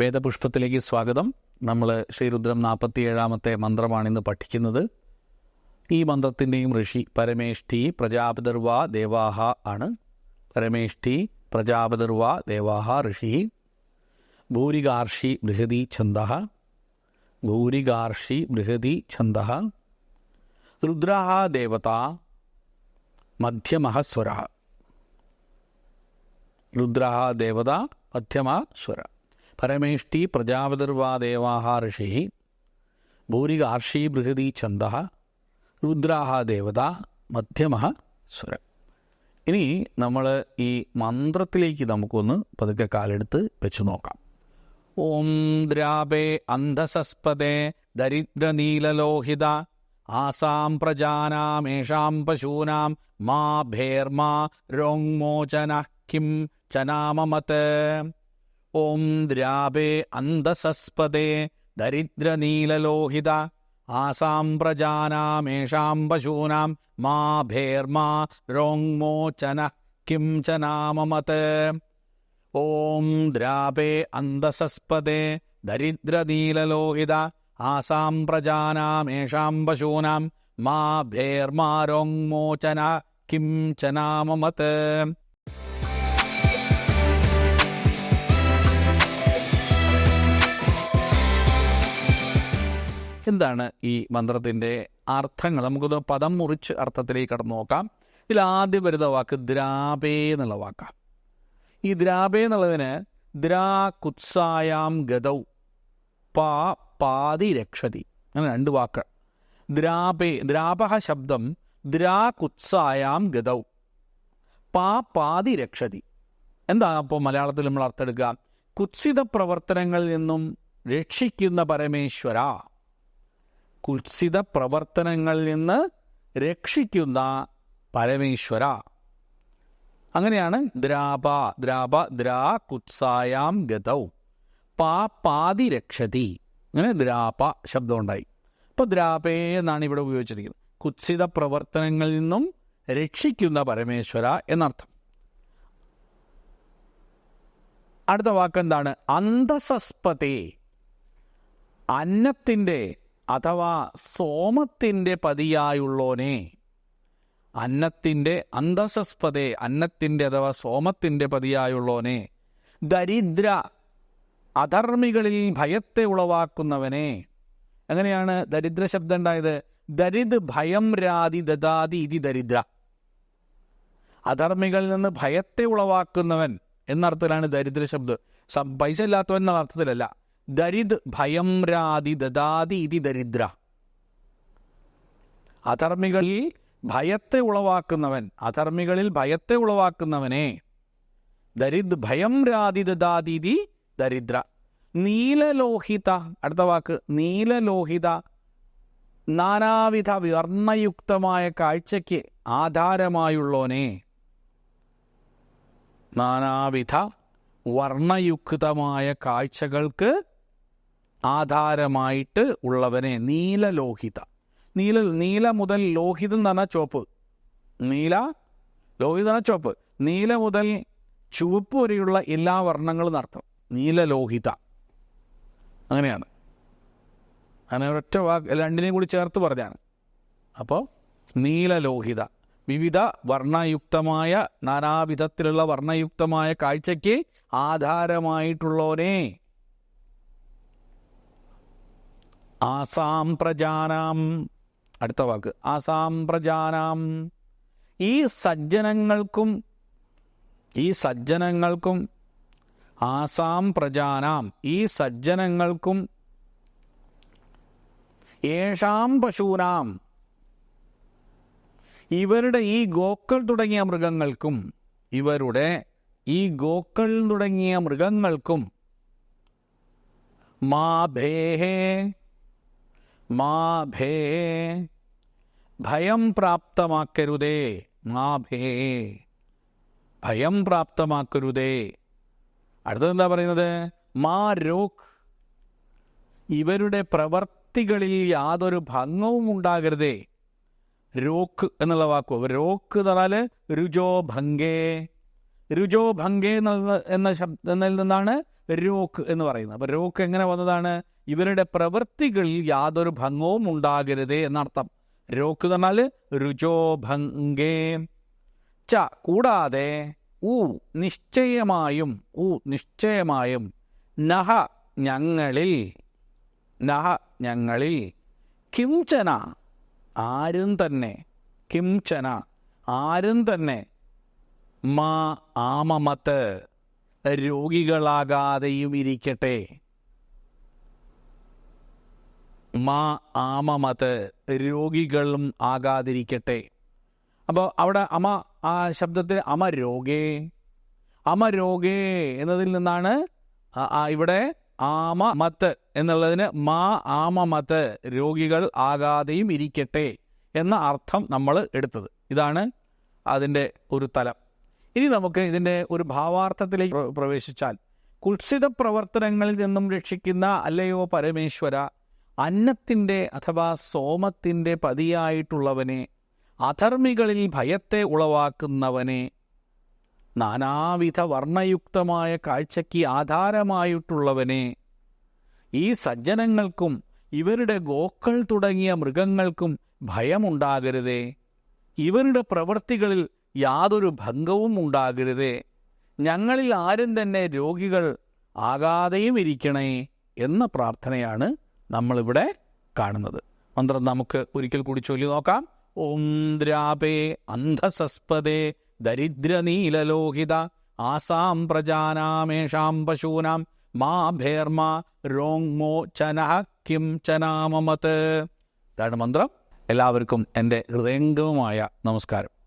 വേദപുഷ്പത്തിലേക്ക് സ്വാഗതം. നമ്മൾ ശ്രീരുദ്രം നാൽപ്പത്തി ഏഴാമത്തെ മന്ത്രമാണ് ഇന്ന് പഠിക്കുന്നത്. ഈ മന്ത്രത്തിന്റെയും ഋഷി പരമേഷ്ഠി പ്രജാപതിർവ ദേവാഹ ആണ്. പരമേഷ്ഠി പ്രജാപതിർവ ദേവാഹ ഋഷി ഭൂരികാർഷി ബൃഹതി ഛന്ദ. ഭൂരികാർഷി ബൃഹതി ഛന്ദ. രുദ്രാഹ ദേവത മധ്യമഹസ്വര. സ്വര രുദ്ര ദേവത മധ്യമ സ്വര പരമേഷ്ടി പ്രജാപതിർവാ ദേവാഹ ഋഷി ഭൂരികാർഷി ബൃഹതി ഛന്ദ രുദ്രാഹ ദേവത മധ്യമ സ്വരം. ഇനി നമ്മൾ ഈ മന്ത്രത്തിലേക്ക് നമുക്കൊന്ന് പതുക്കെ കാലെടുത്ത് വെച്ച് നോക്കാം. ഓം ദ്രാപേ അന്ധസസ്പദേ ദരിദ്രനീലലോഹിത ആസാം പ്രജാനാമേഷാം പശൂനാം മാ ഭേർമാ രോങ്മോചന കിം ചനാമമത് ഓം ദ്രാപേ അന്തസസ്പദേ ദരിദ്രനീലലോഹിത ആസാം പ്രജാനാമേഷാം പശൂനാം മാ ഭേർമാ രോങ്മോചന കിം ച നാമമത്. ഓം ദ്രാപേ അന്തസസ്പദേ ദരിദ്രനീലലോഹിത ആസാം പ്രജാനാമേഷാം പശൂനാം മാ ഭേർമാരോങ്മോചന കിം ചനാമമത് എന്താണ് ഈ മന്ത്രത്തിന്റെ അർത്ഥങ്ങൾ? നമുക്കൊന്ന് പദം മുറിച്ച് അർത്ഥത്തിലേക്ക് കടന്നു നോക്കാം. ഇതിൽ ആദ്യം വരുന്ന വാക്ക് ദ്രാപേ എന്നുള്ള വാക്കാണ് ഈ ദ്രാപേ എന്നുള്ളതിന് ദ്രാ കുത്സായാം ഗതൗ പാ പാതി രക്ഷതി. അങ്ങനെ രണ്ട് വാക്ക് ദ്രാപേ ദ്രാപഹ ശബ്ദം ദ്രാ കുത്സായാം ഗതൗ പാ പാതി രക്ഷതി. എന്താ അപ്പോൾ മലയാളത്തിൽ നമ്മൾ അർത്ഥം എടുക്കുക? കുത്സിത പ്രവർത്തനങ്ങളിൽ നിന്നും രക്ഷിക്കുന്ന പരമേശ്വര. കുത്സിത പ്രവർത്തനങ്ങളിൽ നിന്ന് രക്ഷിക്കുന്ന പരമേശ്വര. അങ്ങനെയാണ് ദ്രാപ ദ്രാപ ദ്രാ കുത്സായാം ഗതൗ. പാ പാതി രക്ഷതി. അങ്ങനെ ദ്രാപ ശബ്ദം ഉണ്ടായി അപ്പോൾ ദ്രാപേ എന്നാണ് ഇവിടെ ഉപയോഗിച്ചിരിക്കുന്നത്. കുത്സിത പ്രവർത്തനങ്ങളിൽ നിന്നും രക്ഷിക്കുന്ന പരമേശ്വര എന്നർത്ഥം. അടുത്ത വാക്ക് എന്താണ് അന്തസസ്പതേ. അന്നത്തിന്റെ അഥവാ സോമത്തിന്റെ പതിയായുള്ളോനെ അന്നത്തിന്റെ അന്തസസ്പതേ അന്നത്തിന്റെ അഥവാ സോമത്തിന്റെ പതിയായുള്ളോനെ ദരിദ്ര അധർമ്മികളിൽ ഭയത്തെ ഉളവാക്കുന്നവനെ. എങ്ങനെയാണ് ദരിദ്ര ശബ്ദം ഉണ്ടായത്? ദരിദ് ഭയം രാതി ദദാതി ഇതി ദരിദ്ര. അധർമ്മികളിൽ നിന്ന് ഭയത്തെ ഉളവാക്കുന്നവൻ എന്നർത്ഥത്തിലാണ് ദരിദ്ര ശബ്ദം. പൈസ ഇല്ലാത്തവൻ എന്ന അർത്ഥത്തിലല്ല. ദരിദ് ഭയം രാതി ദദാതി ഇതി ദരിദ്ര. അധർമ്മികളിൽ ഭയത്തെ ഉളവാക്കുന്നവൻ അധർമ്മികളിൽ ഭയത്തെ ഉളവാക്കുന്നവനെ. ദരിദ് ഭയം രാതി ദദാതിഥി ദരിദ്ര. നീലലോഹിത അടുത്ത വാക്ക് നീലലോഹിത. നാനാവിധ വർണയുക്തമായ കാഴ്ചയ്ക്ക് ആധാരമായുള്ളോനെ നാനാവിധ വർണയുക്തമായ കാഴ്ചകൾക്ക് ആധാരമായിട്ട് ഉള്ളവനെ നീലലോഹിത നീല നീല മുതൽ ലോഹിതം എന്ന് പറഞ്ഞാൽ ചുവപ്പ്. നീല ലോഹിതം എന്ന് ചുവപ്പ്. നീല മുതൽ ചുവപ്പ് വരെയുള്ള എല്ലാ വർണങ്ങളും അർത്ഥം. നീലലോഹിത അങ്ങനെയാണ്. അങ്ങനെ ഒരൊറ്റ വാക്ക് രണ്ടിനെയും കൂടി ചേർത്ത് പറഞ്ഞാണ്. അപ്പോൾ നീലലോഹിത വിവിധ വർണയുക്തമായ നാനാവിധത്തിലുള്ള വർണയുക്തമായ കാഴ്ചയ്ക്ക് ആധാരമായിട്ടുള്ളവനെ ആസാം പ്രജാനാം. അടുത്ത വാക്ക്. ആസാം പ്രജാനാം. ഈ സജ്ജനങ്ങൾക്കും ഈ സജ്ജനങ്ങൾക്കും ആസാം പ്രജാനാം ഈ സജ്ജനങ്ങൾക്കും ഏഷാം പശൂനാം ഇവരുടെ ഈ ഗോക്കൾ തുടങ്ങിയ മൃഗങ്ങൾക്കും ഇവരുടെ ഈ ഗോക്കൾ തുടങ്ങിയ മൃഗങ്ങൾക്കും മാ ഭേഹേ മാ ഭേ. ഭയം പ്രാപ്തമാക്കരുതേ മാഭേ ഭയം പ്രാപ്തമാക്കരുതേ. അടുത്തത് എന്താ പറയുന്നത്? മാ രോഗ് ഇവരുടെ പ്രവർത്തികളിൽ യാതൊരു ഭംഗവും ഉണ്ടാകരുതേ. രോക്ക് എന്നുള്ള വാക്കു. രോക്ക് എന്ന് പറഞ്ഞാൽ രുജോ ഭംഗേ. രുജോ ഭംഗേ എന്ന ശബ്ദ എന്നതിൽ നിന്നാണ് രോക്ക് എന്ന് പറയുന്നത്. അപ്പോൾ രോക്ക് എങ്ങനെ വന്നതാണ്? ഇവരുടെ പ്രവൃത്തികളിൽ യാതൊരു ഭംഗവും ഉണ്ടാകരുതേ എന്നർത്ഥം. രോക്ക് എന്ന് പറഞ്ഞാൽ രുചോ ഭംഗേ. ച കൂടാതെ ഊ നിശ്ചയമായും ഊ നിശ്ചയമായും നഹ ഞങ്ങളിൽ നഹ ഞങ്ങളിൽ കിംചന ആരും തന്നെ കിംചന ആരും തന്നെ മാ ആമമത്ത്. രോഗികളാകാതെയും ഇരിക്കട്ടെ. മാ ആമമത് രോഗികളും ആകാതിരിക്കട്ടെ. അപ്പോൾ അവിടെ അമ ആ ശബ്ദത്തിൽ അമ രോഗേ അമ രോഗേ എന്നതിൽ നിന്നാണ് ഇവിടെ ആമ മത്ത് എന്നുള്ളതിന് മാ ആമ മത്ത് രോഗികൾ ആകാതെയും ഇരിക്കട്ടെ എന്ന അർത്ഥം നമ്മൾ എടുത്തത്. ഇതാണ് അതിന്റെ ഒരു തലം. ഇനി നമുക്ക് ഇതിന്റെ ഒരു ഭാവാർത്ഥത്തിലേക്ക് പ്രവേശിച്ചാൽ കുത്സിത പ്രവർത്തനങ്ങളിൽ നിന്നും രക്ഷിക്കുന്ന അല്ലയോ പരമേശ്വര അന്നത്തിന്റെ അഥവാ സോമത്തിന്റെ പതിയായിട്ടുള്ളവനെ അധർമ്മികളിൽ ഭയത്തെ ഉളവാക്കുന്നവനെ നാനാവിധ വർണയുക്തമായ കാഴ്ചയ്ക്ക് ആധാരമായിട്ടുള്ളവനെ ഈ സജ്ജനങ്ങൾക്കും ഇവരുടെ ഗോക്കൾ തുടങ്ങിയ മൃഗങ്ങൾക്കും ഭയമുണ്ടാകരുതേ. ഇവരുടെ പ്രവൃത്തികളിൽ യാതൊരു ഭംഗവും ഉണ്ടാകരുതേ. ഞങ്ങളിൽ ആരും തന്നെ രോഗികൾ ആകാതെയും ഇരിക്കണേ എന്ന പ്രാർത്ഥനയാണ് നമ്മളിവിടെ കാണുന്നത്. മന്ത്രം നമുക്ക് ഒരിക്കൽ കൂടി ചൊല്ലി നോക്കാം. ഓം ദ്രാപേ അന്ധസസ്പദേ ദരിദ്രനീലലോഹിത ആസാം പ്രജാനാമേഷാം പശൂനാം മാ ഭേർമ രോങ്മോ ചനഹ കിം ചനാമമത്. ഇതാണ് മന്ത്രം. എല്ലാവർക്കും എന്റെ ഹൃദയംഗമമായ നമസ്കാരം.